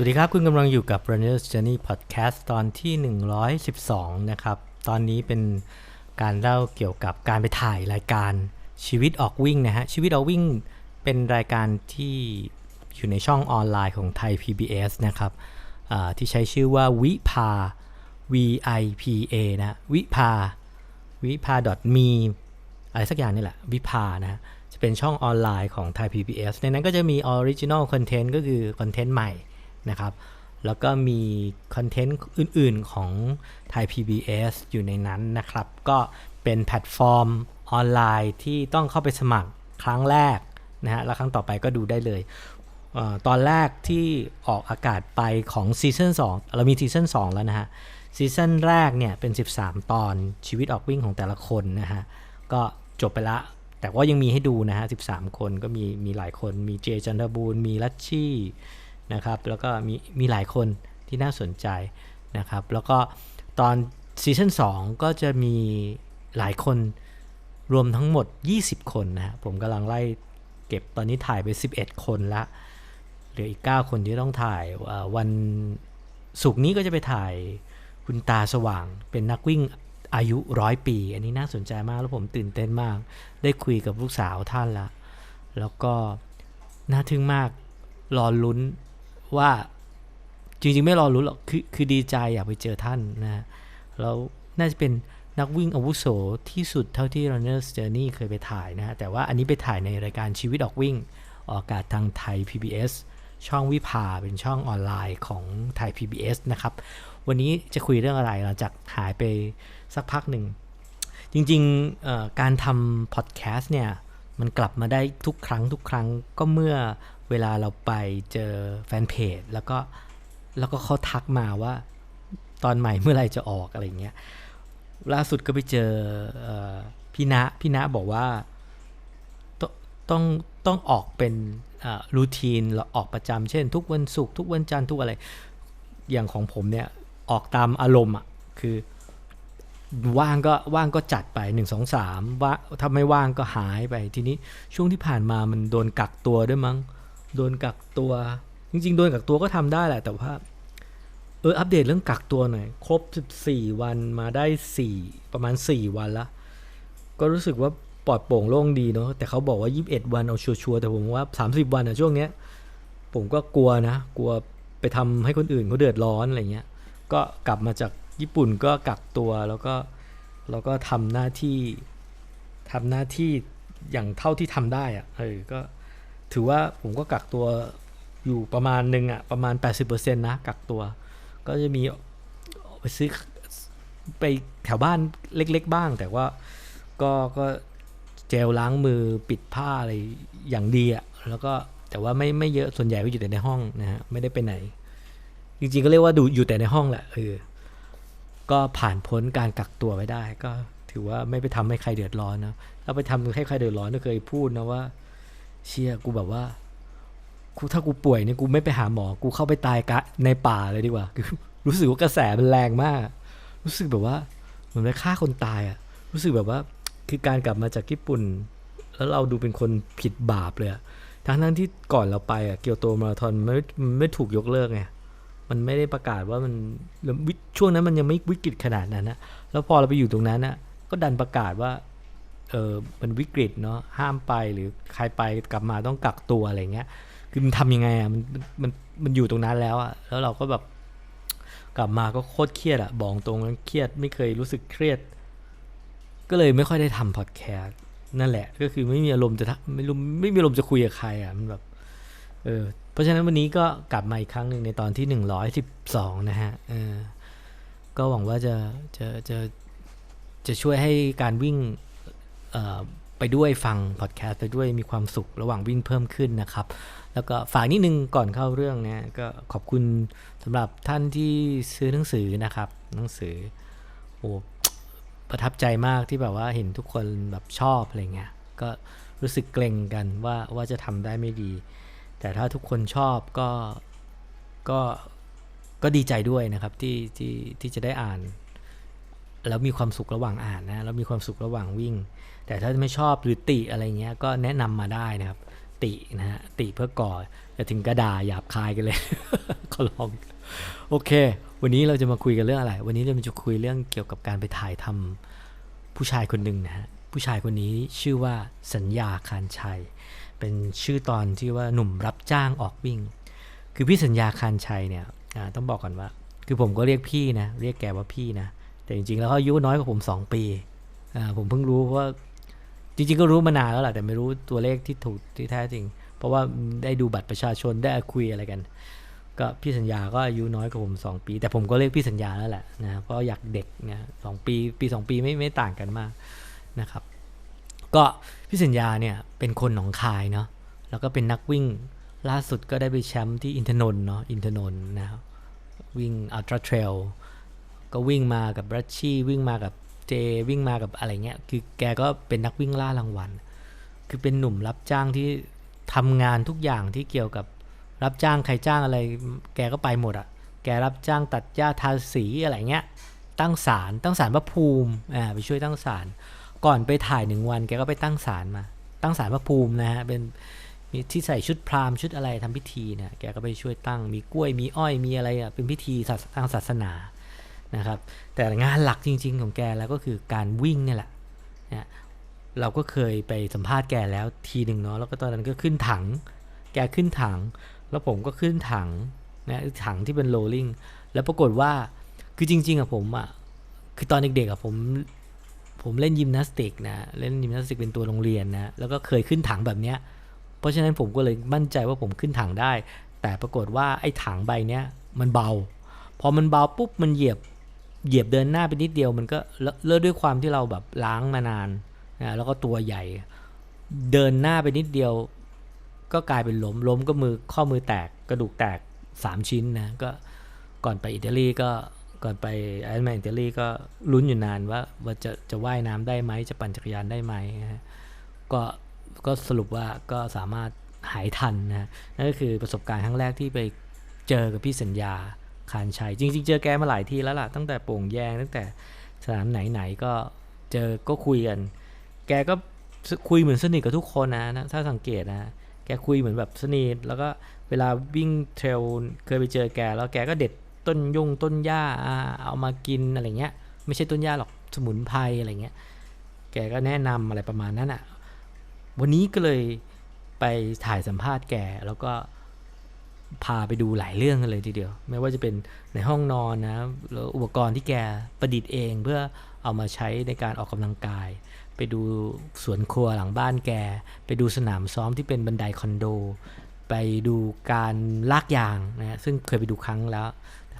สวัสดีครับ คุณกำลังอยู่กับ Runner's Journey Podcast ตอนที่ 112 นะครับ ตอนนี้เป็นการเล่าเกี่ยวกับการไปถ่ายรายการชีวิตออกวิ่งนะฮะ ชีวิตออกวิ่งเป็นรายการที่อยู่ในช่องออนไลน์ของไทย PBS นะครับที่ใช้ชื่อว่าวิภา V I P A นะวิภาวิภา .me อะไรสักอย่างนี่แหละ วิภานะจะเป็นช่องออนไลน์ของไทย PBS ในนั้นก็จะมี Original Content ก็คือคอนเทนต์ใหม่ นะครับ แล้วก็มีคอนเทนต์อื่นๆของไทย PBS อยู่ในนั้นนะครับ ก็เป็นแพลตฟอร์มออนไลน์ที่ต้องเข้าไปสมัครครั้งแรกนะฮะ แล้วครั้งต่อไปก็ดูได้เลยเออตอนแรกที่ออกอากาศไปของซีซั่น2เรามีซีซั่น2แล้วนะฮะ ซีซั่นแรกเนี่ยเป็น 13 ตอนชีวิตออกวิ่งของแต่ละคนนะฮะ ก็จบไปละ แต่ว่ายังมีให้ดูนะฮะ 13 คนก็มีมีหลายคน มีเจจันทบูรณ์มีลัชชี่ นะครับแล้วก็มีมีหลายคนที่น่าสนใจนะครับ แล้วก็ตอนซีซั่น2ก็จะมีหลายคนรวมทั้งหมด 20 คนนะผมกำลังไล่เก็บตอนนี้ถ่ายไป 11 คนละเหลืออีก 9 คนที่ต้องถ่ายอ่าวันศุกร์นี้ก็จะไปถ่ายคุณตาสว่าง เป็นนักวิ่งอายุร้อยปี อันนี้น่าสนใจมากแล้วผมตื่นเต้นมาก ได้คุยกับลูกสาวท่านละ แล้วก็น่าทึ่งมากรอลุ้น ว่าจริงๆไม่รอลุ้หรอกคือคือดีใจอยากไปเจอท่านนะฮะแล้วน่าจะเป็นนักวิ่งอาวุโสที่สุดเท่าที่ Runner's Journey เคยไปถ่ายนะฮะ แต่ว่าอันนี้ไปถ่ายในรายการชีวิตออกวิ่ง ออกอากาศทางไทย PBS ช่องวิภาเป็นช่องออนไลน์ของไทย PBS นะครับ วันนี้จะคุยเรื่องอะไรหลังจากหายไปสักพักหนึ่ง จริงๆการทำพอดแคสต์เนี่ย มันกลับมาได้ทุกครั้งทุกครั้งก็เมื่อ เวลาเราไปเจอแฟนเพจแล้วก็แล้วก็เขาทักมาว่าตอนใหม่เมื่อไรจะออกอะไรเงี้ยล่าสุดก็ไปเจอออพี่ณะพี่ณะบอกว่าต้องต้องต้องออกเป็นรูทีนเราออกประจำเช่น ทุกวันศุกร์ทุกวันจันทร์ทุกอะไร อย่างของผมเนี่ยออกตามอารมณ์อะคือว่างก็ว่างก็จัดไปหนึ่งสองสามว่าถ้าไม่ว่างก็หายไปทีนี้ช่วงที่ผ่านมามันโดนกักตัวด้วยมั้ง โดนกักตัว จริง ๆ โดนกักตัวก็ทำได้แหละ แต่ว่า เออ อัปเดตเรื่องกักตัวหน่อย ครบ 14 วันมาได้ 4 ประมาณ 4 วันละ ก็รู้สึกว่าปลอดโปร่งโล่งดีเนาะ แต่เขาบอกว่า 21 วันเอาชัวร์แต่ผมว่า 30 วันอะช่วงเนี้ย ผมก็กลัวนะ กลัวไปทำให้คนอื่นเขาเดือดร้อนอะไรเงี้ย ก็กลับมาจากญี่ปุ่นก็กักตัวแล้วก็แล้วก็ทำหน้าที่ทำหน้าที่อย่างเท่าที่ทำได้อะเออ ก็ ถือว่าผมก็กักตัวอยู่ประมาณหนึ่งอะประมาณ 80%นะกักตัว ก็จะมีไปซื้อไปแถวบ้านเล็ก ๆ บ้าง แต่ว่าก็ก็เจลล้างมือปิดผ้าอะไรอย่างดีอะแล้วก็แต่ว่าไม่ไม่เยอะส่วนใหญ่ก็อยู่แต่ในห้องนะฮะไม่ได้ไปไหน จริงๆก็เรียกว่าดูอยู่แต่ในห้องแหละเออก็ผ่านพ้นการกักตัวไปได้ ก็ถือว่าไม่ไปทำให้ใครเดือดร้อนนะถ้าไปทำให้ใครเดือดร้อนก็เคยพูดนะว่า เชียกูแบบว่ากูถ้ากูป่วยเนี่ยกูไม่ไปหาหมอ กูเข้าไปตายกะในป่าเลยดีกว่าคือรู้สึกว่ากระแสมันแรงมาก รู้สึกแบบว่าเหมือนไปฆ่าคนตายอะรู้สึกแบบว่าคือการกลับมาจากญี่ปุ่น แล้วเราดูเป็นคนผิดบาปเลยทั้งทั้งที่ก่อนเราไปอะเกียวโตมาราธอนไม่ไม่ถูกยกเลิกไงมันไม่ได้ประกาศว่ามันวิช่วงนั้นมันยังไม่วิกฤตขนาดนั้นนะแล้วพอเราไปอยู่ตรงนั้นนะก็ดันประกาศว่า เออมันวิกฤตเนาะห้ามไปหรือใครไปกลับมาต้องกักตัวอะไรเงี้ยคือมันทำยังไงอะมันมันมันอยู่ตรงนั้นแล้วอะแล้วเราก็แบบกลับมาก็โคตรเครียดอะบอกตรงนั้นเครียดไม่เคยรู้สึกเครียด ก็เลยไม่ค่อยได้ทำพอดแคสต์นั่นแหละ ก็คือไม่มีอารมณ์จะทำไม่รู้ไม่มีอารมณ์จะคุยกับใครอะมันแบบเออเพราะฉะนั้นวันนี้ก็กลับมาอีกครั้งหนึ่งในตอนที่หนึ่งร้อยสิบสองนะฮะเออก็หวังว่าจะจะจะจะช่วยให้การวิ่ง ไปด้วยฟังพอดแคสต์ไปด้วยมีความสุขระหว่างวิ่งเพิ่มขึ้นนะครับ แล้วก็ฝากนิดนึงก่อนเข้าเรื่องนะก็ขอบคุณสำหรับท่านที่ซื้อหนังสือนะครับ หนังสือโอ้ประทับใจมากที่แบบว่าเห็นทุกคนแบบชอบอะไรเงี้ยก็รู้สึกเกรงกันว่าว่าจะทำได้ไม่ดี แต่ถ้าทุกคนชอบก็ก็ก็ดีใจด้วยนะครับที่ที่ที่จะได้อ่าน แล้วมีความสุขระหว่างอ่านนะแล้วมีความสุขระหว่างวิ่ง แต่ถ้าไม่ชอบหรือติอะไรเงี้ยก็แนะนำมาได้นะครับ ตินะฮะติเพื่อก่อจะถึงกระดาหยาบคายกันเลยขอลองโอเค วันนี้เราจะมาคุยกันเรื่องอะไร วันนี้เราจะคุยเรื่องเกี่ยวกับการไปถ่ายทำผู้ชายคนหนึ่งนะฮะผู้ชายคนนี้ชื่อว่าสัญญาคารชัย เป็นชื่อตอนที่ว่าหนุ่มรับจ้างออกวิ่ง คือพี่สัญญาคารชัยเนี่ยต้องบอกก่อนว่า คือผมก็เรียกพี่นะเรียกแกว่าพี่นะ แต่จริงๆ แล้วเขาอายุน้อยกว่าผม 2 ปีอ่าผมเพิ่งรู้ว่าจริงๆ ก็รู้มานานแล้วแหละแต่ไม่รู้ตัวเลขที่ถูกที่แท้จริง เพราะว่าได้ดูบัตรประชาชนได้คุยอะไรกัน ก็พี่สัญญาก็อายุน้อยกว่าผม 2 ปี แต่ผมก็เรียกพี่สัญญาแล้วแหละนะเพราะอยากเด็กเนี่ยสปีปี 2 ปีไม่ไม่ต่างกันมากนะครับ ก็พี่สัญญาเนี่ยเป็นคนหนองคายเนาะแล้วก็เป็นนักวิ่งล่าสุดก็ได้ไปแชมป์ที่อินทนนท์เนาะอินทนนท์นะครับวิ่งอัลตร้าเทรล ก็วิ่งมากับรัชชี่วิ่งมากับเจวิ่งมากับอะไรเงี้ยคือแกก็เป็นนักวิ่งล่ารางวัล คือเป็นหนุ่มรับจ้างที่ทำงานทุกอย่างที่เกี่ยวกับรับจ้างใครจ้างอะไร แกก็ไปหมดอะ่ะ แกรับจ้างตัดหญ้าทาสีอะไรเงี้ย ตั้งศาลตั้งศาลพระภูมิอ่าไปช่วยตั้งศาลก่อนไปถ่ายหนึ่งวันแกก็ไปตั้งศาลมา ตั้งศาลพระภูมินะฮะเป็นมีที่ใส่ชุดพราหมณ์ชุดอะไรทำพิธีเนี่ยแกก็ไปช่วยตั้งมีกล้วยมีอ้อยมีอะไรอะเป็นพิธีทางศาสนา นะครับ แต่งานหลักจริง ๆ ของแกแล้วก็คือการวิ่งนี่แหละนะเราก็เคยไปสัมภาษณ์แกแล้วทีหนึ่งเนาะแล้วก็ตอนนั้นก็ขึ้นถัง แกขึ้นถัง แล้วผมก็ขึ้นถังนะถังที่เป็นโรลลิงแล้วปรากฏว่าคือจริง ๆอะผมอะคือตอนเด็กๆอะผมผมเล่นยิมนาสติกนะเล่นยิมนาสติกเป็นตัวโรงเรียนนะแล้วก็เคยขึ้นถังแบบเนี้ยเพราะฉะนั้นผมก็เลยมั่นใจว่าผมขึ้นถังได้ แต่ปรากฏว่าไอ้ถังใบเนี้ยมันเบา พอมันเบาปุ๊บมันเหยียบ เหยียบเดินหน้าไปนิดเดียวมันก็เลิกด้วยความที่เราแบบล้างมานานนะแล้วก็ตัวใหญ่ เดินหน้าไปนิดเดียว ก็กลายเป็นล้มล้มก็มือข้อมือแตกกระดูกแตกสามชิ้นนะก็ก่อนไปอิตาลีก็ก่อนไปไอร์แมนอิตาลีก็ลุ้นอยู่นานว่าว่าจะจะว่ายน้ำได้ไหมจะปั่นจักรยานได้ไหมนะก็ก็สรุปว่าก็สามารถหายทันนะนั่นก็คือประสบการณ์ครั้งแรกที่ไปเจอกับพี่สัญญา คานชัย จริง ๆ เจอแกมาหลายทีแล้วล่ะ ตั้งแต่โป่งแยง ตั้งแต่สนามไหนๆก็เจอก็คุยกัน แกก็คุยเหมือนสนิทกับทุกคนนะถ้าสังเกตนะ แกคุยเหมือนแบบสนิท แล้วก็เวลาวิ่งเทรลเคยไปเจอแก แล้วแกก็เด็ดต้นยุงต้นหญ้าเอามากินอะไรเงี้ย ไม่ใช่ต้นหญ้าหรอกสมุนไพรอะไรเงี้ย แกก็แนะนำอะไรประมาณนั้นอะ่ะ วันนี้ก็เลยไปถ่ายสัมภาษณ์แกแล้วก็ พาไปดูหลายเรื่องกันเลยทีเดียว ไม่ว่าจะเป็นในห้องนอนนะแล้วอุปกรณ์ที่แกประดิษฐ์เองเพื่อเอามาใช้ในการออกกำลังกาย ไปดูสวนครัวหลังบ้านแก ไปดูสนามซ้อมที่เป็นบันไดคอนโด ไปดูการลากยางนะซึ่งเคยไปดูครั้งแล้ว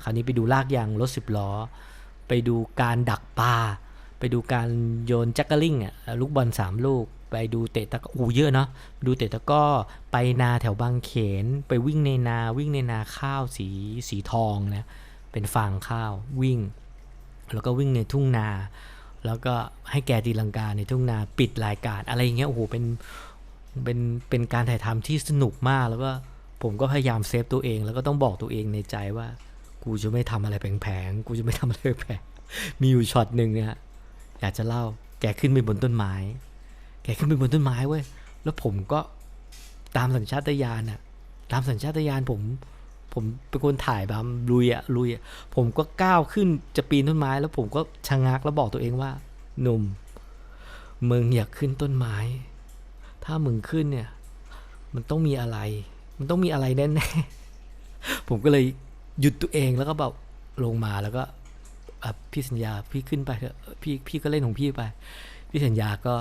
คราวนี้ไปดูลากยางรถสิบล้อ ไปดูการดักปลาไปดูการโยนแจ็คเกอร์ลิงอะลูกบอลสามลูก ไปดูเตะตะก้อเยอะเนาะดูเตะตะก้อไปนาแถวบางเขน ไปวิ่งในนาวิ่งในนาข้าวสีสีทองนะเป็นฟางข้าววิ่ง แล้วก็วิ่งในทุ่งนา แล้วก็ให้แกตีลังกาในทุ่งนาปิดรายการอะไรอย่างเงี้ยโอ้โหเป็นเป็นเป็นการถ่ายทำที่สนุกมากแล้วก็ผมก็พยายามเซฟตัวเอง แล้วก็ต้องบอกตัวเองในใจว่า กูจะไม่ทำอะไรแผงๆกูจะไม่ทำอะไรแผงมีอยู่ช็อตหนึ่งเนี่ยอยากจะเล่าแกขึ้นไปบนต้นไม้ แกขึ้นไปบนต้นไม้เว้ย แล้วผมก็ตามสัญชาตญาณอะตามสัญชาตญาณผม ผมเป็นคนถ่ายแบบลุยอะลุยอะผมก็ก้าวขึ้นจะปีนต้นไม้ แล้วผมก็ชะงักแล้วบอกตัวเองว่าหนุ่มมึงอยากขึ้นต้นไม้ ถ้ามึงขึ้นเนี่ย มันต้องมีอะไร มันต้องมีอะไรแน่ๆ ผมก็เลยหยุดตัวเองแล้วก็แบบลงมาแล้วก็พี่สัญญาพี่ขึ้นไปเถอะพี่พี่ก็เล่นของพี่ไป พี่สัญญาก็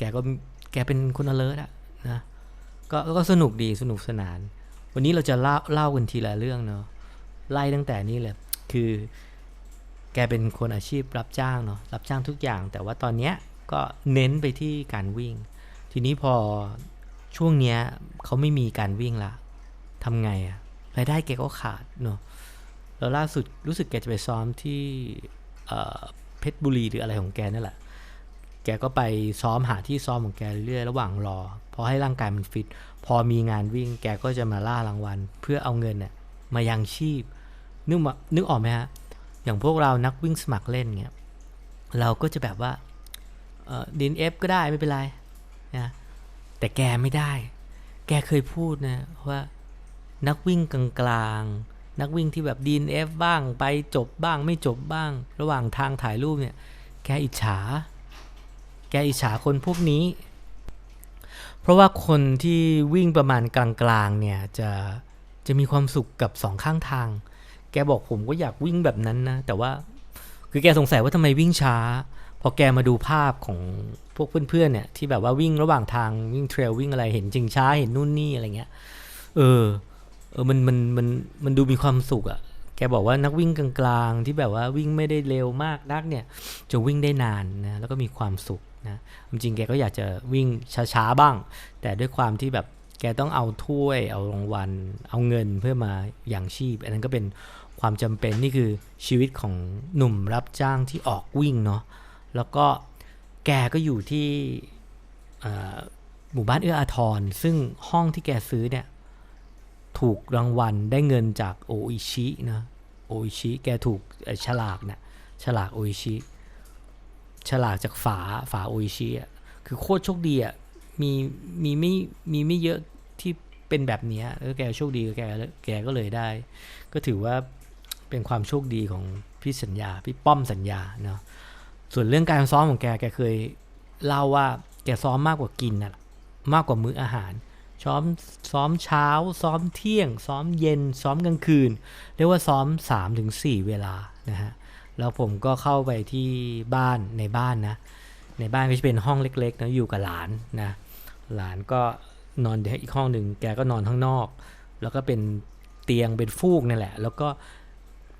แกก็แกเป็นคนอเลิร์อะนะก็ก็สนุกดีสนุกสนาน วันนี้เราจะเล่าเล่ากันทีละเรื่องเนาะไล่ตั้งแต่นี้เลยคือ แกเป็นคนอาชีพรับจ้างเนาะรับจ้างทุกอย่าง แต่ว่าตอนเนี้ยก็เน้นไปที่การวิ่ง ทีนี้พอช่วงเนี้ยเขาไม่มีการวิ่งละทำไงอะรายได้แกก็ขาดเนาะแล้วล่าสุดรู้สึกแกจะไปซ้อมที่เพชรบุรีหรืออะไรของแกนั่นแหละ แกก็ไปซ้อมหาที่ซ้อมของแกเรื่อยระหว่างรอ พอให้ร่างกายมันฟิต พอมีงานวิ่งแกก็จะมาล่ารางวัล เพื่อเอาเงินเนี่ยมายังชีพ นึกนึกออกไหมฮะ อย่างพวกเรานักวิ่งสมัครเล่นเงี้ยเราก็จะแบบว่าดินเอฟก็ได้ไม่เป็นไรนะแต่แกไม่ได้ แกเคยพูดนะว่านักวิ่งกลางๆ นักวิ่งที่แบบ DNF บ้างไปจบบ้างไม่จบบ้าง ระหว่างทางถ่ายรูปเนี่ย แกอิจฉา แกอิจฉาคนพวกนี้ เพราะว่าคนที่วิ่งประมาณกลางๆเนี่ยจะจะมีความสุขกับสองข้างทาง แกบอกผมก็อยากวิ่งแบบนั้นนะ แต่ว่าคือแกสงสัยว่าทำไมวิ่งช้า พอแกมาดูภาพของพวกเพื่อนๆเนี่ยที่แบบว่าวิ่งระหว่างทางวิ่งเทรลวิ่งอะไรเห็นจริงช้าเห็นนู่นนี่อะไรเงี้ย เออ เออมันมันมันมันดูมีความสุขอะ่ะ แกบอกว่านักวิ่งกลางๆ ที่แบบว่าวิ่งไม่ได้เร็วมากนักเนี่ย จะวิ่งได้นานนะแล้วก็มีความสุข นะจริงแกก็อยากจะวิ่งช้าๆบ้าง แต่ด้วยความที่แบบแกต้องเอาถ้วย เอารางวัล เอาเงินเพื่อมาอย่างชีพ อันนั้นก็เป็นความจำเป็นนี่คือชีวิตของหนุ่มรับจ้างที่ออกวิ่งเนาะแล้วก็แกก็อยู่ที่หมู่บ้านเอื้ออาทร ซึ่งห้องที่แกซื้อเนี่ยถูกรางวัลได้เงินจากโออิชินะโออิชิแกถูกฉลากนะฉลากโออิชิ ฉลากจากฝาฝาโออิชิอะคือโคตรโชคดีอะมีมีไม่มีไม่เยอะที่เป็นแบบนี้แล้วแกโชคดีแกแกก็เลยได้ ก็ถือว่าเป็นความโชคดีของพี่สัญญาพี่ป้อมสัญญาเนาะส่วนเรื่องการซ้อมของแกแกเคยเล่าว่าแกซ้อมมากกว่ากินน่ะมากกว่ามื้ออาหารซ้อมซ้อมเช้า ซ้อมเที่ยง ซ้อมเย็น ซ้อมกลางคืน เรียกว่าซ้อม3-4เวลานะฮะ แล้วผมก็เข้าไปที่บ้านในบ้านนะ ในบ้านก็จะเป็นห้องเล็กๆนะอยู่กับหลานนะ หลานก็นอนอีกห้องหนึ่งแกก็นอนข้างนอก แล้วก็เป็นเตียงเป็นฟูกนั่นแหละ แล้วก็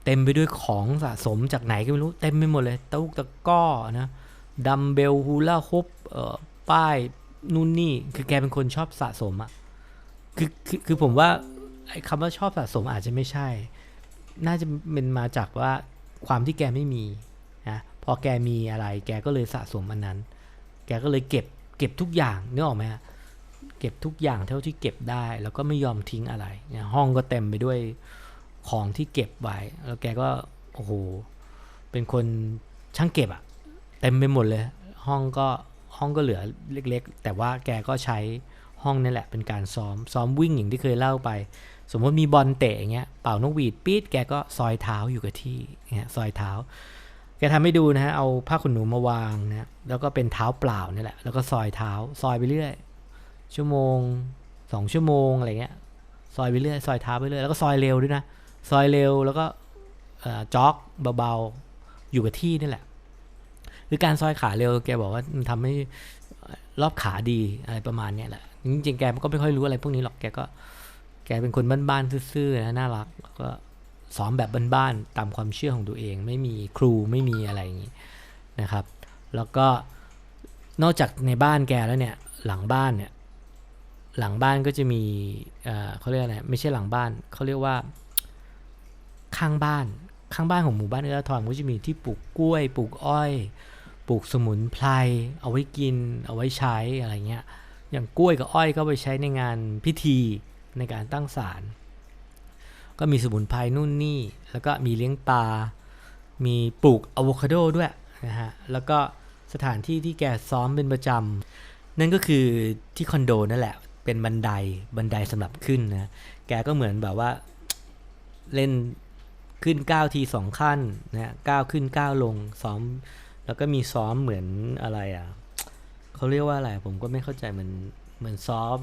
เต็มไปด้วยของสะสมจากไหนก็ไม่รู้เต็มไปหมดเลยตะุกตะก้อนะดัมเบลฮูล่าฮุบเอ่อป้ายนู่นนี่คือแกเป็นคนชอบสะสมอะคือคือคือผมว่าไอ้คำว่าชอบสะสมอาจจะไม่ใช่ น่าจะเป็นมาจากว่า ความที่แกไม่มีนะพอแกมีอะไร แกก็เลยสะสมอันนั้น แกก็เลยเก็บเก็บทุกอย่างนึกออกไหมฮะเก็บทุกอย่างเท่าที่เก็บได้ แล้วก็ไม่ยอมทิ้งอะไรเนี่ยห้องก็เต็มไปด้วยของที่เก็บไว้ แล้วแกก็โอ้โหเป็นคนช่างเก็บอะเต็มไปหมดเลย ห้องก็ห้องก็เหลือเล็ก ๆ แต่ว่าแกก็ใช้ห้องนี่แหละเป็นการซ้อมซ้อมวิ่งอย่างที่เคยเล่าไป สมมติมีบอลเตะอย่างเงี้ยเป่านกหวีดปี๊ดแกก็ซอยเท้าอยู่กับที่เงี้ยซอยเท้าแกทำให้ดูนะฮะเอาผ้าขนหนูมาวางนะแล้วก็เป็นเท้าเปล่านี่แหละแล้วก็ซอยเท้าซอยไปเรื่อย ชั่วโมงสองชั่วโมงอะไรเงี้ยซอยไปเรื่อยซอยเท้าไปเรื่อยแล้วก็ซอยเร็วด้วยนะซอยเร็วแล้วก็จ็อกเบาๆอยู่กับที่นี่แหละคือการซอยขาเร็วแกบอกว่ามันทำให้รอบขาดีอะไรประมาณนี้แหละจริงๆแกก็ไม่ค่อยรู้อะไรพวกนี้หรอกแกก็ กเป็นคนบ้านๆซื่อๆนะน่ารักก็สอนแบบบ้านๆตามความเชื่อของตัวเอง ไม่มีครูไม่มีอะไรอย่างนี้นะครับ แล้วก็นอกจากในบ้านแกแล้วเนี่ยหลังบ้านเนี่ยหลังบ้านก็จะมีเขาเรียกอะไรไม่ใช่หลังบ้านเขาเรียกว่าข้างบ้านข้างบ้านของหมู่บ้านเอื้อทอนก็จะมีที่ปลูกกล้วย ปลูกอ้อยปลูกสมุนไพรเอาไว้กิน เอาไว้ใช้อะไรเงี้ยอย่างกล้วยกับอ้อยก็ไปใช้ในงานพิธี ในการตั้งศาลก็มีสมุนไพรนู่นนี่ แล้วก็มีเลี้ยงปลา มีปลูกอะโวคาโดด้วยนะฮะ แล้วก็สถานที่ที่แกซ้อมเป็นประจำ นั่นก็คือที่คอนโดนั่นแหละ เป็นบันได บันไดสำหรับขึ้นนะ แกก็เหมือนแบบว่าเล่นขึ้น 9 ที 2 ขั้นนะก้าวขึ้น 9 ลง ซ้อม แล้วก็มีซ้อมเหมือนอะไรอะเขาเรียกว่าอะไร ผมก็ไม่เข้าใจเหมือนเหมือนซ้อม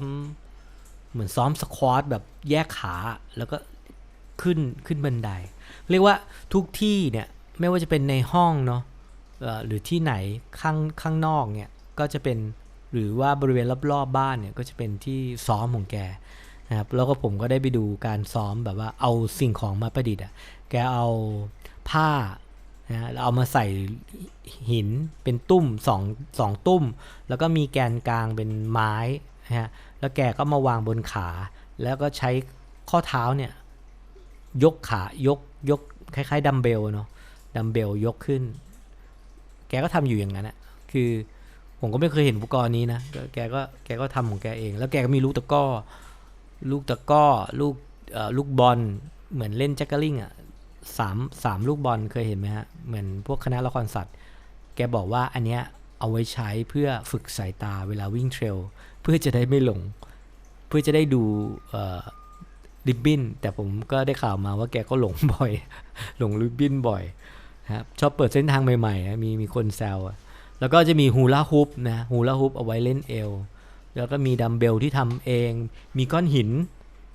เหมือนซ้อมสควอตแบบแยกขาแล้วก็ขึ้นขึ้นบันได เรียกว่าทุกที่เนี่ยไม่ว่าจะเป็นในห้องเนาะหรือที่ไหนข้างข้างนอกเนี่ยก็จะเป็นหรือว่าบริเวณรอบๆบบ้านเนี่ยก็จะเป็นที่ซ้อมของแกนะครับแล้วก็ผมก็ได้ไปดูการซ้อมแบบว่าเอาสิ่งของมาประดิษฐ์อะแกเอาผ้านะเราเอามาใส่หินเป็นตุ้มสองสองตุ้ม แล้วก็มีแกนกลางเป็นไม้นะฮะ แล้วแกก็มาวางบนขา แล้วก็ใช้ข้อเท้าเนี่ยยกขายกยกคล้ายๆดัมเบลเนาะดัมเบลยกขึ้น แกก็ทำอยู่อย่างนั้นนะคือผมก็ไม่เคยเห็นอุปกรณ์นี้นะแกก็แกก็ทำของแกเอง แล้วแกก็มีลูกตะก้อ ลูกตะก้อ ลูกลูกบอล เหมือนเล่นแจ็คเกอร์ลิงอะสามสามลูกบอลเคยเห็นไหมฮะ เหมือนพวกคณะละครสัตว์ แกบอกว่าอันเนี้ยเอาไว้ใช้เพื่อฝึกสายตาเวลาวิ่งเทรล พื่อจะได้ไม่หลง เพื่อจะได้ดูริบบิ้น แต่ผมก็ได้ข่าวมาว่าแกก็หลงบ่อย หลงริบบิ้นบ่อยครับชอบเปิดเส้นทางใหม่ๆ มีมีคนแซวแล้วก็จะมีฮูลาฮุปนะฮูลาฮุปเอาไว้เล่นเอว แล้วก็มีดัมเบลที่ทำเอง มีก้อนหิน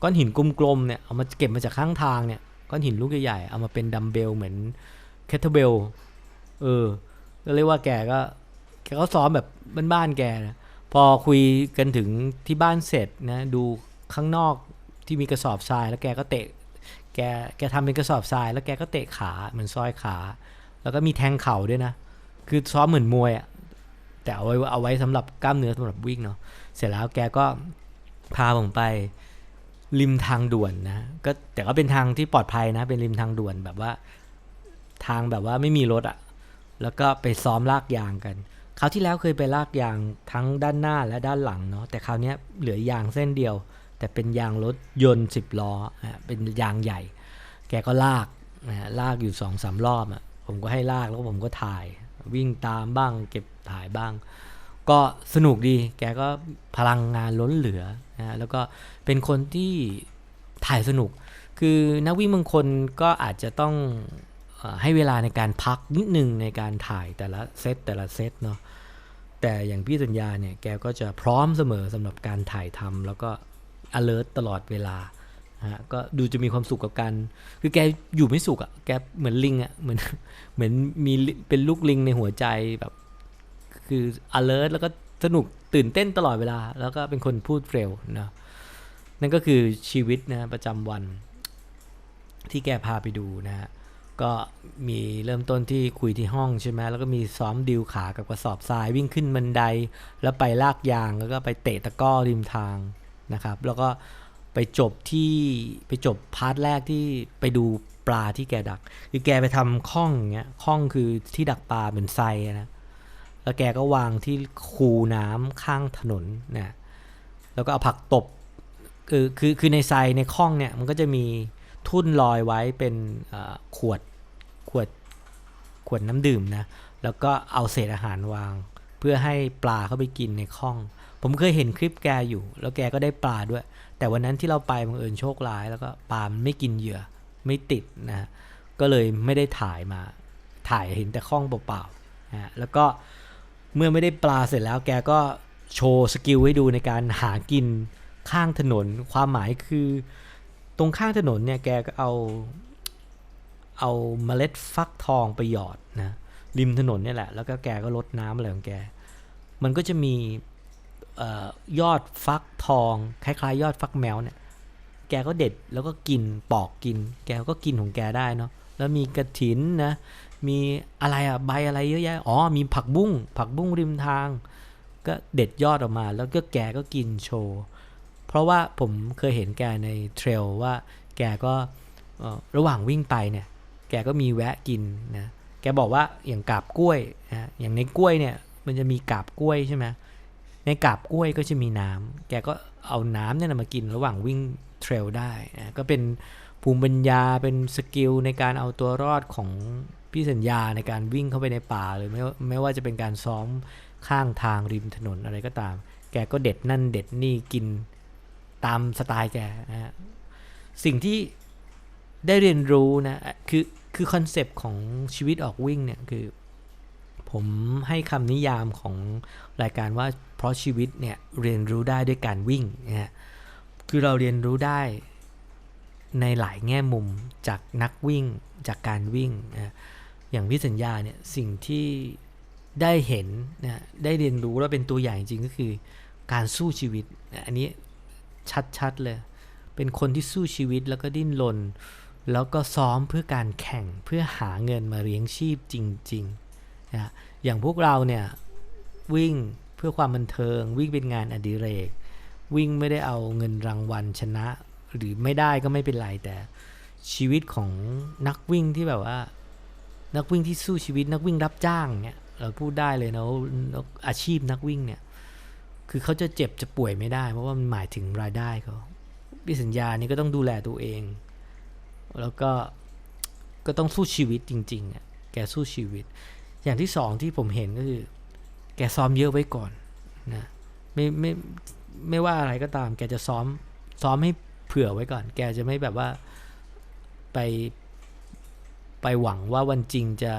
ก้อนหินกลมๆเนี่ยเอามาเก็บมาจากข้างทางเนี่ยก้อนหินลูกใหญ่ๆเอามาเป็นดัมเบลเหมือนแคทเทเบลเออก็เรียกว่าแกก็แกก็ซ้อมแบบบ้านๆแกนะ พอคุยกันถึงที่บ้านเสร็จนะดูข้างนอกที่มีกระสอบทรายแล้วแกก็เตะ แกแกทำเป็นกระสอบทราย แล้วแกก็เตะขาเหมือนซอยขา แล้วก็มีแทงเข่าด้วยนะ คือซ้อมเหมือนมวยอะแต่เอาไว้เอาไว้สำหรับกล้ามเนื้อสำหรับวิ่งเนาะเสร็จแล้วแกก็พาผมไปริมทางด่วนนะก็แต่ก็เป็นทางที่ปลอดภัยนะ เป็นริมทางด่วนแบบว่า ทางแบบว่าไม่มีรถอะแล้วก็ไปซ้อมลากยางกัน คราวที่แล้วเคยไปลากยางทั้งด้านหน้าและด้านหลังเนาะแต่คราวนี้เหลือยางเส้นเดียว แต่เป็นยางรถยนต์สิบล้อเป็นยางใหญ่ แกก็ลากนะลากอยู่สองสามรอบอะผมก็ให้ลากแล้วผมก็ถ่าย วิ่งตามบ้างเก็บถ่ายบ้าง ก็สนุกดีแกก็พลังงานล้นเหลือนะแล้วก็เป็นคนที่ถ่ายสนุก คือนักวิ่งบางคนก็อาจจะต้อง ให้เวลาในการพักนิดนึงในการถ่ายแต่ละเซตแต่ละเซตเนาะแต่อย่างพี่สัญญาเนี่ยแกก็จะพร้อมเสมอสำหรับการถ่ายทำแล้วก็ alert ตลอดเวลาฮะก็ดูจะมีความสุขกับการคือแกอยู่ไม่สุขอะ่ะแกเหมือนลิงอะ่ะเหมือนเหมือนมีเป็นลูกลิงในหัวใจแบบ คือ alert แล้วก็สนุกตื่นเต้นตลอดเวลา แล้วก็เป็นคนพูดเร็วนะนั่นก็คือชีวิตนะประจำวันที่แกพาไปดูนะฮะ ก็มีเริ่มต้นที่คุยที่ห้องใช่ไหมแล้วก็มีซ้อมดิวขากับกระสอบทรายวิ่งขึ้นบันได แล้วไปลากยางแล้วก็ไปเตะตะก้อริมทางนะครับ แล้วก็ไปจบที่ไปจบพาร์ทแรกที่ไปดูปลาที่แกดัก คือแกไปทำข้องเงี้ยข้องคือที่ดักปลาเหมือนไซนะแล้วแกก็วางที่คูน้ำข้างถนนนะแล้วก็เอาผักตบคือคือคือในไซในข้องเนี่ยมันก็จะมีทุ่นลอยไว้เป็นขวด ขวดขวดน้ำดื่มนะ แล้วก็เอาเศษอาหารวาง เพื่อให้ปลาเข้าไปกินในคลอง ผมเคยเห็นคลิปแกอยู่ แล้วแกก็ได้ปลาด้วย แต่วันนั้นที่เราไปบังเอิญโชคร้าย แล้วก็ปลามันไม่กินเหยื่อไม่ติดนะก็เลยไม่ได้ถ่ายมา ถ่ายเห็นแต่คลองเปล่าๆนะแล้วก็เมื่อไม่ได้ปลาเสร็จแล้วแกก็โชว์สกิลให้ดูในการหากินข้างถนน ความหมายคือ ตรงข้างถนนเนี่ยแกก็เอา เอาเมล็ดฟักทองไปหยอดนะริมถนนเนี่ยแหละ แล้วก็แกก็ลดน้ำอะไรของแก มันก็จะมียอดฟักทอง คล้ายๆ ยอดฟักแมวเนี่ย แกก็เด็ดแล้วก็กินปอกกิน แกก็กินของแกได้เนาะแล้วมีกระถินนะ มีอะไรอะใบอะไรเยอะแยะอ๋อมีผักบุ้งผักบุ้งริมทาง ก็เด็ดยอดออกมา แล้วก็แกก็กินโชว์เพราะว่าผมเคยเห็นแกในเทรลว่าแกก็ระหว่างวิ่งไปเนี่ย แกก็มีแวะกินนะแกบอกว่าอย่างกาบกล้วยนะอย่างในกล้วยเนี่ยมันจะมีกาบกล้วยใช่ไหมในกาบกล้วยก็จะมีน้ำแกก็เอาน้ำเนี่ยมากินระหว่างวิ่งเทรลได้นะก็เป็นภูมิปัญญาเป็นสกิลในการเอาตัวรอดของพี่สัญญาในการวิ่งเข้าไปในป่าเลยไม่ไม่ว่าจะเป็นการซ้อมข้างทางริมถนนอะไรก็ตาม แกก็เด็ดนั่นเด็ดนี่กินตามสไตล์แกนะฮะสิ่งที่ได้เรียนรู้นะคือ คือคอนเซปต์ของชีวิตออกวิ่งเนี่ยคือ ผมให้คำนิยามของรายการว่าเพราะชีวิตเนี่ยเรียนรู้ได้ด้วยการวิ่งนะฮะคือเราเรียนรู้ได้ในหลายแง่มุมจากนักวิ่งจากการวิ่งนะอย่างพิสัญญาเนี่ยสิ่งที่ได้เห็นนะได้เรียนรู้แล้วเป็นตัวอย่างจริงก็คือ การสู้ชีวิต อันนี้ชัดๆเลย เป็นคนที่สู้ชีวิตแล้วก็ดิ้นรน แล้วก็ซ้อมเพื่อการแข่งเพื่อหาเงินมาเลี้ยงชีพจริงๆนะอย่างพวกเราเนี่ยวิ่งเพื่อความบันเทิงวิ่งเป็นงานอดิเรก วิ่งไม่ได้เอาเงินรางวัลชนะ หรือไม่ได้ก็ไม่เป็นไรแต่ชีวิตของนักวิ่งที่แบบว่า นักวิ่งที่สู้ชีวิตนักวิ่งรับจ้างเนี่ยเราพูดได้เลยนะอาชีพนักวิ่งเนี่ยคือเขาจะเจ็บจะป่วยไม่ได้ เพราะว่ามันหมายถึงรายได้เขาพี่สัญญานี่ก็ต้องดูแลตัวเอง แล้วก็ก็ต้องสู้ชีวิตจริงๆอะแกสู้ชีวิต อย่างที่สองที่ผมเห็นก็คือ แกซ้อมเยอะไว้ก่อนนะไม่ไม่ไม่ว่าอะไรก็ตาม แกจะซ้อมซ้อมให้เผื่อไว้ก่อน แกจะไม่แบบว่าไปไปหวังว่าวันจริงจะ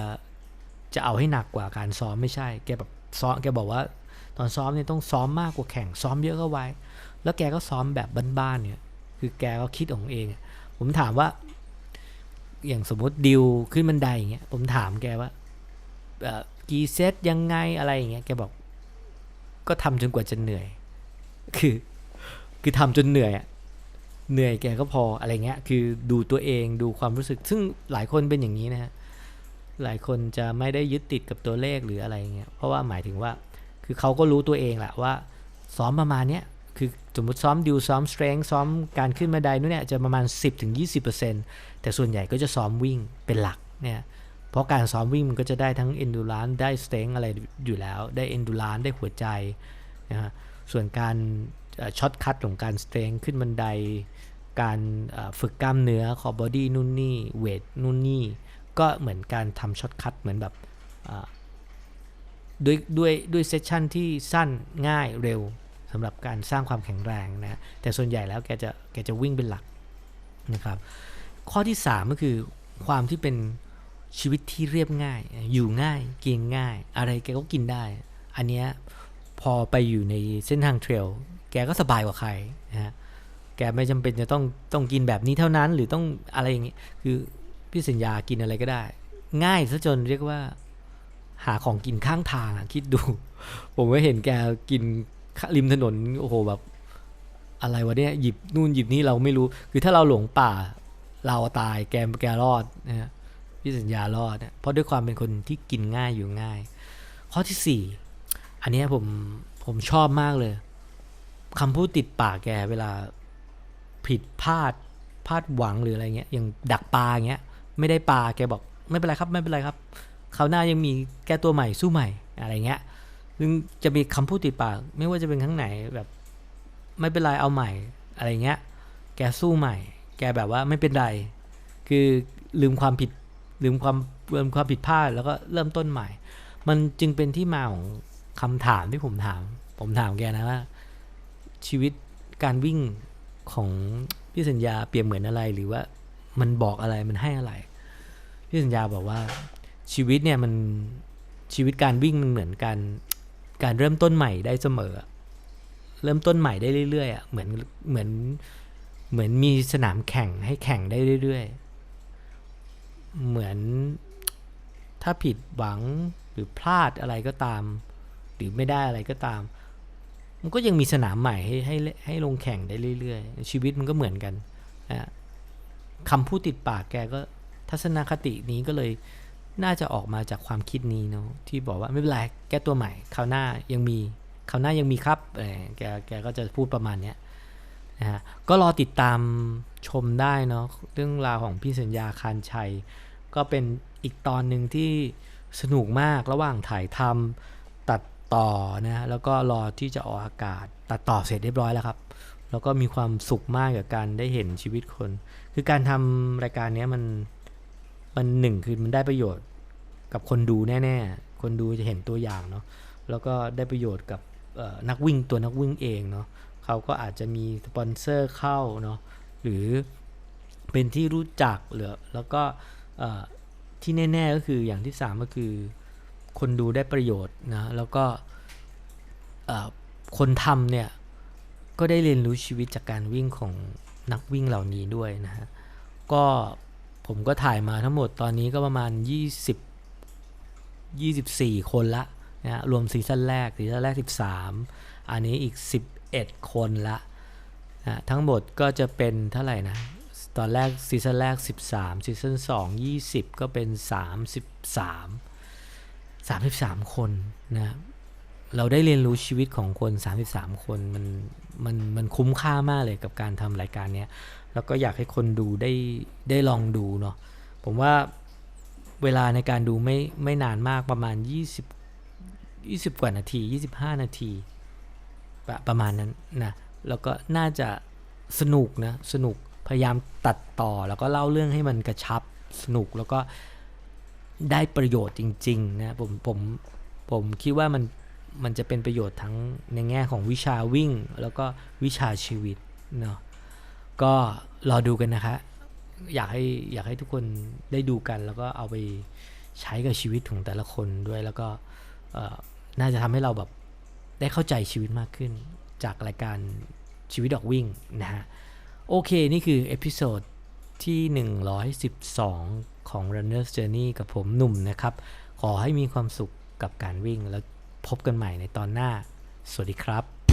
จะเอาให้หนักกว่าการซ้อมไม่ใช่ แกแบบซ้อมแกบอกว่า ตอนซ้อมเนี่ยต้องซ้อมมากกว่าแข่งซ้อมเยอะก็ไว้ แล้วแกก็ซ้อมแบบบ้านๆเนี่ย คือแกก็คิดของเอง ผมถามว่า อย่างสมมติดิวขึ้นบันไดอย่างเงี้ยผมถามแกว่ากี่เซตยังไงอะไรอย่างเงี้ยแกบอก ก็ทำจนกว่าจะเหนื่อย คือ คือทำจนเหนื่อยอะเหนื่อยแกก็พออะไรเงี้ย คือดูตัวเองดูความรู้สึก ซึ่งหลายคนเป็นอย่างนี้นะฮะหลายคนจะไม่ได้ยึดติดกับตัวเลขหรืออะไรเงี้ยเพราะว่าหมายถึงว่า คือเขาก็รู้ตัวเองแหละว่าซ้อมประมาณเนี้ย คือสมมติซ้อมดิวซ้อมสเตร n งซ้อมการขึ้นบันไดนู่นเนี่ยจะประมาณ 10-20%แต่ส่วนใหญ่ก็จะซ้อมวิ่งเป็นหลักเนี่ยเพราะการซ้อมวิ่งมันก็จะได้ทั้ง endurance ได้ strength อะไรอยู่แล้ว ได้ endurance ได้หัวใจนะฮะส่วนการช็อตคัทของการ strength ขึ้นบันได การฝึกกล้ามเนื้อ core body นู่นนี่เวทนู่นนี่ก็เหมือนการทำช็อตคัทเหมือนแบบด้วยด้วยด้วยเซสชันที่สั้นง่ายเร็ว สำหรับการสร้างความแข็งแรงนะแต่ส่วนใหญ่แล้วแกจะแกจะวิ่งเป็นหลักนะครับ ข้อที่ 3 ก็คือความที่เป็นชีวิตที่เรียบง่าย อยู่ง่ายกินง่าย อะไรแกก็กินได้ อันเนี้ยพอไปอยู่ในเส้นทางเทรลแกก็สบายกว่าใครนะฮะแกไม่จำเป็นจะต้องต้องกินแบบนี้เท่านั้น หรือต้องอะไรอย่างงี้คือพี่สัญญากินอะไรก็ได้ ง่ายซะจนเรียกว่า หาของกินข้างทางคิดดู ผมก็เห็นแกกิน ริมถนนโอ้โหแบบ อะไรวะเนี่ยหยิบนู่นหยิบนี่เราไม่รู้ คือถ้าเราหลงป่า เราตายแกมแกรอดนะฮะพี่สัญญารอดเนี่ยเพราะด้วยความเป็นคนที่กินง่ายอยู่ง่าย ข้อที่สี่อันนี้ผมผมชอบมากเลยคำพูดติดปากแกเวลาผิดพลาดพลาดหวังหรืออะไรเงี้ยอย่างดักปลาเงี้ย ไม่ได้ปลาแกบอกไม่เป็นไรครับ ไม่เป็นไรครับคราวหน้ายังมีแก้ตัวใหม่สู้ใหม่อะไรเงี้ย ซึ่งจะมีคำพูดติดปาก ไม่ว่าจะเป็นครั้งไหนแบบ ไม่เป็นไรเอาใหม่ อะไรเงี้ย แกสู้ใหม่ แกแบบว่าไม่เป็นไร คือลืมความผิด ลืมความลืมความผิดพลาดแล้วก็เริ่มต้นใหม่ มันจึงเป็นที่มาของคำถามที่ผมถาม ผมถามแกนะว่า ชีวิตการวิ่งของพี่สัญญาเปรียบเหมือนอะไรหรือว่ามันบอกอะไรมันให้อะไร พี่สัญญาบอกว่าชีวิตเนี่ยมันชีวิตการวิ่งมันเหมือนการ การเริ่มต้นใหม่ได้เสมอ เริ่มต้นใหม่ได้เรื่อยๆอะเหมือนเหมือนเหมือนมีสนามแข่งให้แข่งได้เรื่อยๆ เหมือนถ้าผิดหวังหรือพลาดอะไรก็ตาม หรือไม่ได้อะไรก็ตาม มันก็ยังมีสนามใหม่ให้ให้ให้ลงแข่งได้เรื่อยๆ ชีวิตมันก็เหมือนกันนะคำพูดติดปากแกก็ทัศนคตินี้ก็เลย น่าจะออกมาจากความคิดนี้เนาะที่บอกว่าไม่เป็นไรแก้ตัวใหม่คราวหน้ายังมีคราวหน้ายังมีครับแกแกก็จะพูดประมาณเนี้ยนะฮะก็รอติดตามชมได้เนาะเรื่องราวของพี่สัญญาคารชัย ก็เป็นอีกตอนหนึ่งที่สนุกมากระหว่างถ่ายทำตัดต่อนะแล้วก็รอที่จะออกอากาศ ตัดต่อเสร็จเรียบร้อยแล้วครับ แล้วก็มีความสุขมากกับการได้เห็นชีวิตคน คือการทำรายการนี้มัน มันหนึ่งคือมันได้ประโยชน์กับคนดูแน่ ๆ คนดูจะเห็นตัวอย่างเนาะแล้วก็ได้ประโยชน์กับนักวิ่งตัวนักวิ่งเองเนาะเขาก็อาจจะมีสปอนเซอร์เข้าเนาะหรือเป็นที่รู้จักหรือแล้วก็ที่แน่ ๆ ก็คืออย่างที่ 3 ก็คือ คนดูได้ประโยชน์นะแล้วก็คนทำเนี่ยก็ได้เรียนรู้ชีวิตจากการวิ่งของนักวิ่งเหล่านี้ด้วยนะฮะก็ ผมก็ถ่ายมาทั้งหมดตอนนี้ก็ประมาณ 20 24 คนละนะรวมซีซั่นแรกซีซั่นแรก 13 อันนี้อีก 11 คนละนะทั้งหมดก็จะเป็นเท่าไหร่นะ ตอนแรกซีซั่นแรก 13ซีซั่น2 20 ก็เป็น 33 33 คนนะเราได้เรียนรู้ชีวิตของคน 33 คน มันมันมันคุ้มค่ามากเลยกับการทำรายการเนี้ย แล้วก็อยากให้คนดูได้ได้ลองดูเนาะผมว่าเวลาในการดูไม่ไม่นานมากประมาณ 20 20 กว่านาที 25 นาทีประประมาณนั้นนะแล้วก็น่าจะสนุกนะสนุกพยายามตัดต่อแล้วก็เล่าเรื่องให้มันกระชับสนุกแล้วก็ได้ประโยชน์จริงๆนะผมผมผมคิดว่ามันมันจะเป็นประโยชน์ทั้งในแง่ของวิชาวิ่ง แล้วก็วิชาชีวิตเนาะ ก็รอดูกันนะคะ อยากให้อยากให้ทุกคนได้ดูกัน แล้วก็เอาไปใช้กับชีวิตของแต่ละคนด้วยแล้วก็น่าจะทำให้เราแบบได้เข้าใจชีวิตมากขึ้น จากรายการชีวิตออกวิ่งนะฮะ โอเค นี่คือเอพิโซดที่ 112 ของ Runner's Journey กับผมหนุ่มนะครับ ขอให้มีความสุขกับการวิ่งแล้วพบกันใหม่ในตอนหน้า สวัสดีครับ